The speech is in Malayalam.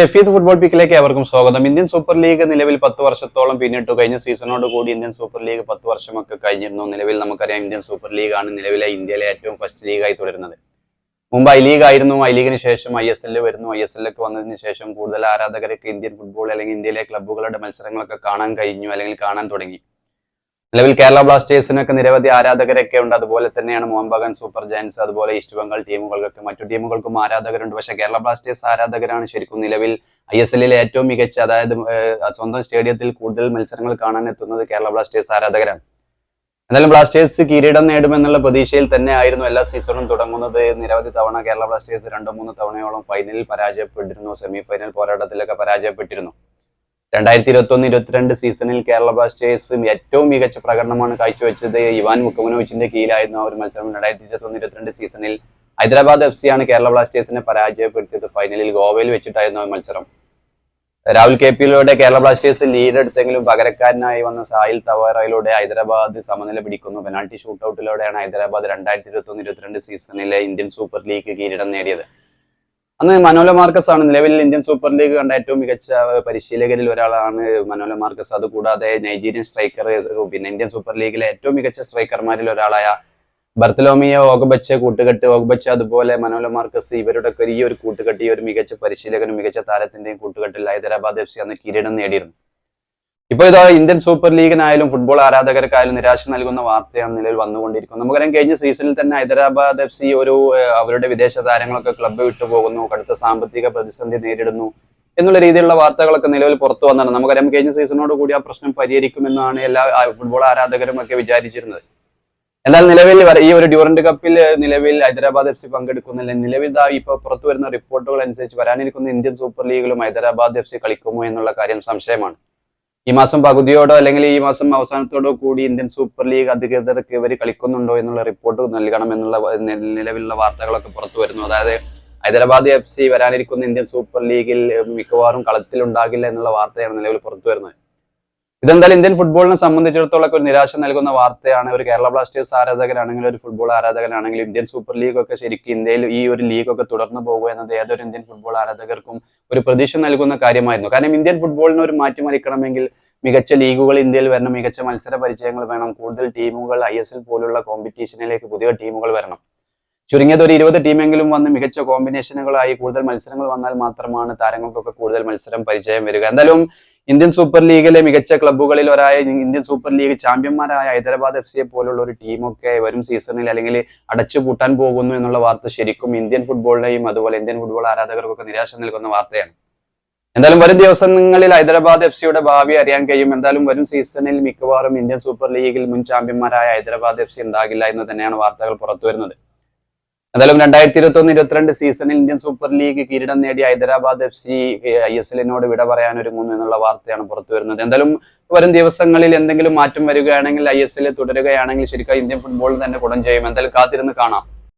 ഷെഫീദ് ഫുട്ബോൾ പിക്കിലേക്ക് ഏവർക്കും സ്വാഗതം. ഇന്ത്യൻ സൂപ്പർ ലീഗ് നിലവിൽ പത്ത് വർഷത്തോളം പിന്നിട്ടു. കഴിഞ്ഞ സീസണോട് കൂടി ഇന്ത്യൻ സൂപ്പർ ലീഗ് പത്ത് വർഷമൊക്കെ കഴിഞ്ഞിരുന്നു. നിലവിൽ നമുക്കറിയാം ഇന്ത്യൻ സൂപ്പർ ലീഗ് ആണ് നിലവിലെ ഇന്ത്യയിലെ ഏറ്റവും ഫസ്റ്റ് ലീഗായി തുടരുന്നത്. മുമ്പ് ഐ ലീഗ് ആയിരുന്നു. ഐ ലീഗിന് ശേഷം ഐ എസ് എൽ വരുന്നു. ഐ എസ് എല്ലൊക്കെ വന്നതിന് ശേഷം കൂടുതൽ ആരാധകർക്ക് ഇന്ത്യൻ ഫുട്ബോൾ അല്ലെങ്കിൽ ഇന്ത്യയിലെ ക്ലബ്ബുകളുടെ മത്സരങ്ങളൊക്കെ കാണാൻ കഴിഞ്ഞു അല്ലെങ്കിൽ കാണാൻ തുടങ്ങി. നിലവിൽ കേരള ബ്ലാസ്റ്റേഴ്സിനൊക്കെ നിരവധി ആരാധകരൊക്കെ ഉണ്ട്. അതുപോലെ തന്നെയാണ് മോഹൻ ബഗാൻ സൂപ്പർ ജയൻസ് അതുപോലെ ഈസ്റ്റ് ബംഗാൾ ടീമുകൾക്കൊക്കെ മറ്റു ടീമുകൾക്കും ആരാധകരുണ്ട്. പക്ഷേ കേരള ബ്ലാസ്റ്റേഴ്സ് ആരാധകരാണ് ശരിക്കും നിലവിൽ ഐ എസ് എല്ലിലെ ഏറ്റവും മികച്ച അതായത് സ്വന്തം സ്റ്റേഡിയത്തിൽ കൂടുതൽ മത്സരങ്ങൾ കാണാൻ എത്തുന്നത് കേരള ബ്ലാസ്റ്റേഴ്സ് ആരാധകരാണ്. എന്നാലും ബ്ലാസ്റ്റേഴ്സ് കിരീടം നേടുമെന്നുള്ള പ്രതീക്ഷയിൽ തന്നെ ആയിരുന്നു എല്ലാ സീസണും തുടങ്ങുന്നത്. നിരവധി തവണ കേരള ബ്ലാസ്റ്റേഴ്സ് രണ്ടോ മൂന്നോ തവണയോളം ഫൈനലിൽ പരാജയപ്പെട്ടിരുന്നു. സെമി ഫൈനൽ പോരാട്ടത്തിലൊക്കെ പരാജയപ്പെട്ടിരുന്നു. രണ്ടായിരത്തി ഇരുപത്തി ഒന്ന് ഇരുപത്തിരണ്ട് സീസണിൽ കേരള ബ്ലാസ്റ്റേഴ്സ് ഏറ്റവും മികച്ച പ്രകടനമാണ് കാഴ്ചവെച്ചത്. ഇവാൻ മുക്കമനോവിച്ചിന്റെ കീഴിലായിരുന്നു ആ ഒരു മത്സരം രണ്ടായിരത്തി ഇരുപത്തി ഒന്ന് ഇരുപത്തിരണ്ട് സീസണിൽ ഹൈദരാബാദ് എഫ് സി ആണ് കേരള ബ്ലാസ്റ്റേഴ്സിനെ പരാജയപ്പെടുത്തിയത്. ഫൈനലിൽ ഗോവയിൽ വെച്ചിട്ടായിരുന്നു ആ മത്സരം. രാഹുൽ കെ പിയിലൂടെ കേരള ബ്ലാസ്റ്റേഴ്സ് ലീഡ് എടുത്തെങ്കിലും പകരക്കാരനായി വന്ന സായിൽ തവാറയിലൂടെ ഹൈദരാബാദ് സമനില പിടിക്കുന്നു. പെനാൾട്ടി ഷൂട്ടൌട്ടിലൂടെയാണ് ഹൈദരാബാദ് രണ്ടായിരത്തി ഇരുപത്തി ഒന്ന് ഇരുപത്തിരണ്ട് സീസണിലെ ഇന്ത്യൻ സൂപ്പർ ലീഗ് കിരീടം നേടിയത്. അന്ന് മനോല മാർക്കസ് ആണ് നിലവിൽ ഇന്ത്യൻ സൂപ്പർ ലീഗ് കണ്ട ഏറ്റവും മികച്ച പരിശീലകരിൽ ഒരാളാണ് മനോല മാർക്കസ്. അതുകൂടാതെ നൈജീരിയൻ സ്ട്രൈക്കർ പിന്നെ ഇന്ത്യൻ സൂപ്പർ ലീഗിലെ ഏറ്റവും മികച്ച സ്ട്രൈക്കർമാരിൽ ഒരാളായ ബർത്തലോമിയ ഓഗബച്ച് കൂട്ടുകെട്ട് ഓഗബച്ച് അതുപോലെ മനോല മാർക്കസ് ഇവരുടെ ഈ ഒരു കൂട്ടുകെട്ട് ഈ ഒരു മികച്ച പരിശീലകനും മികച്ച താരത്തിന്റെയും കൂട്ടുകെട്ടിൽ ഹൈദരാബാദ് എഫ് സി അന്ന് കിരീടം നേടിയിരുന്നു. ഇപ്പൊ ഇതാ ഇന്ത്യൻ സൂപ്പർ ലീഗിനായാലും ഫുട്ബോൾ ആരാധകർക്കായാലും നിരാശ നൽകുന്ന വാർത്തയാണ് നിലയിൽ വന്നുകൊണ്ടിരിക്കുന്നത്. നമുക്കറിയാം കഴിഞ്ഞ സീസണിൽ തന്നെ ഹൈദരാബാദ് എഫ് സി ഒരു അവരുടെ വിദേശ താരങ്ങളൊക്കെ ക്ലബ്ബ് വിട്ടുപോകുന്നു കടുത്ത സാമ്പത്തിക പ്രതിസന്ധി നേരിടുന്നു എന്നുള്ള രീതിയിലുള്ള വാർത്തകളൊക്കെ നിലവിൽ പുറത്തു വന്നാണ്. നമുക്കറിയാം കഴിഞ്ഞ സീസണോട് കൂടി ആ പ്രശ്നം പരിഹരിക്കുമെന്നാണ് എല്ലാ ഫുട്ബോൾ ആരാധകരും ഒക്കെ വിചാരിച്ചിരുന്നത്. എന്നാൽ നിലവിൽ ഈ ഒരു ഡ്യൂറന്റ് കപ്പിൽ നിലവിൽ ഹൈദരാബാദ് എഫ് സി പങ്കെടുക്കുന്നില്ല. നിലവിൽ ഇപ്പോൾ ഇപ്പൊ പുറത്തു വരുന്ന റിപ്പോർട്ടുകൾ അനുസരിച്ച് വരാനിരിക്കുന്ന ഇന്ത്യൻ സൂപ്പർ ലീഗിലും ഹൈദരാബാദ് എഫ് സി കളിക്കുമോ എന്നുള്ള കാര്യം സംശയമാണ്. ഈ മാസം പകുതിയോടോ അല്ലെങ്കിൽ ഈ മാസം അവസാനത്തോടോ കൂടി ഇന്ത്യൻ സൂപ്പർ ലീഗ് അധികൃതർക്ക് ഇവർ കളിക്കുന്നുണ്ടോ എന്നുള്ള റിപ്പോർട്ട് നൽകണം എന്നുള്ള നിലവിലുള്ള വാർത്തകളൊക്കെ പുറത്തു വരുന്നു. അതായത് ഹൈദരാബാദ് എഫ് സി വരാനിരിക്കുന്ന ഇന്ത്യൻ സൂപ്പർ ലീഗിൽ മിക്കവാറും കളത്തിലുണ്ടാകില്ല എന്നുള്ള വാർത്തയാണ് നിലവിൽ പുറത്തു വരുന്നത്. ഇതെന്തായാലും ഇന്ത്യൻ ഫുട്ബോളിനെ സംബന്ധിച്ചിടത്തോളം ഒരു നിരാശ നൽകുന്ന വാർത്തയാണ്. ഒരു കേരള ബ്ലാസ്റ്റേഴ്സ് ആരാധകരാണെങ്കിലും ഒരു ഫുട്ബോൾ ആരാധകനാണെങ്കിലും ഇന്ത്യൻ സൂപ്പർ ലീഗ് ഒക്കെ ശരിക്കും ഇന്ത്യയിൽ ഈ ഒരു ലീഗ് ഒക്കെ തുടർന്നു പോകുക എന്നത് ഏതൊരു ഇന്ത്യൻ ഫുട്ബോൾ ആരാധകർക്കും ഒരു പ്രതീക്ഷ നൽകുന്ന കാര്യമായിരുന്നു. കാരണം ഇന്ത്യൻ ഫുട്ബോളിന് ഒരു മാറ്റിമറിക്കണമെങ്കിൽ മികച്ച ലീഗുകൾ ഇന്ത്യയിൽ വരണം മികച്ച മത്സര പരിചയങ്ങൾ വേണം കൂടുതൽ ടീമുകൾ ഐ പോലുള്ള കോമ്പറ്റീഷനിലേക്ക് പുതിയ ടീമുകൾ വരണം. ചുരുങ്ങിയത് ഒരു ഇരുപത് ടീമെങ്കിലും വന്ന് മികച്ച കോമ്പിനേഷനുകളായി കൂടുതൽ മത്സരങ്ങൾ വന്നാൽ മാത്രമാണ് താരങ്ങൾക്കൊക്കെ കൂടുതൽ മത്സരം പരിചയം വരിക. എന്തായാലും ഇന്ത്യൻ സൂപ്പർ ലീഗിലെ മികച്ച ക്ലബ്ബുകളിൽ ഒരായ ഇന്ത്യൻ സൂപ്പർ ലീഗ് ചാമ്പ്യന്മാരായ ഹൈദരാബാദ് എഫ് സിയെ പോലുള്ള ഒരു ടീമൊക്കെ വരും സീസണിൽ അല്ലെങ്കിൽ അടച്ചുപൂട്ടാൻ പോകുന്നു എന്നുള്ള വാർത്ത ശരിക്കും ഇന്ത്യൻ ഫുട്ബോളിനെയും അതുപോലെ ഇന്ത്യൻ ഫുട്ബോൾ ആരാധകർക്കൊക്കെ നിരാശ നൽകുന്ന വാർത്തയാണ്. എന്തായാലും വരും ദിവസങ്ങളിൽ ഹൈദരാബാദ് എഫ് സിയുടെ ഭാവി അറിയാൻ കഴിയും. എന്തായാലും വരും സീസണിൽ മിക്കവാറും ഇന്ത്യൻ സൂപ്പർ ലീഗിൽ മുൻ ചാമ്പ്യന്മാരായ ഹൈദരാബാദ് എഫ് സി ഉണ്ടാകില്ല എന്ന് തന്നെയാണ് വാർത്തകൾ പുറത്തു വരുന്നത് എന്തായാലും രണ്ടായിരത്തി ഇരുപത്തി ഒന്ന് ഇരുപത്തിരണ്ട് സീസണിൽ ഇന്ത്യൻ സൂപ്പർ ലീഗ് കിരീടം നേടിയ Hyderabad F C I S എല്ലിനോട് വിട പറയാൻ ഒരുങ്ങുന്നു എന്നുള്ള വാർത്തയാണ് പുറത്തു വരുന്നത്. എന്തായാലും വരും ദിവസങ്ങളിൽ എന്തെങ്കിലും മാറ്റം വരികയാണെങ്കിൽ ഐ എസ് എൽ തുടരുകയാണെങ്കിൽ ശരിക്കും ഇന്ത്യൻ ഫുട്ബോളിൽ തന്നെ ഗുണം ചെയ്യും. എന്തായാലും കാത്തിരുന്ന് കാണാം.